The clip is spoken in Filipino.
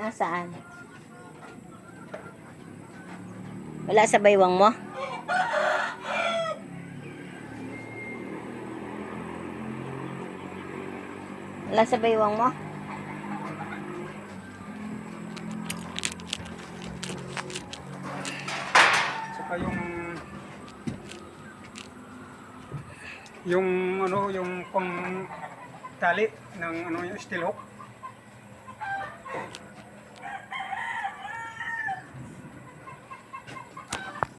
Nasaan? Wala sa baywang mo? Wala sa baywang mo? Saka yung yung ano yung pang tali ng ano yung steel hook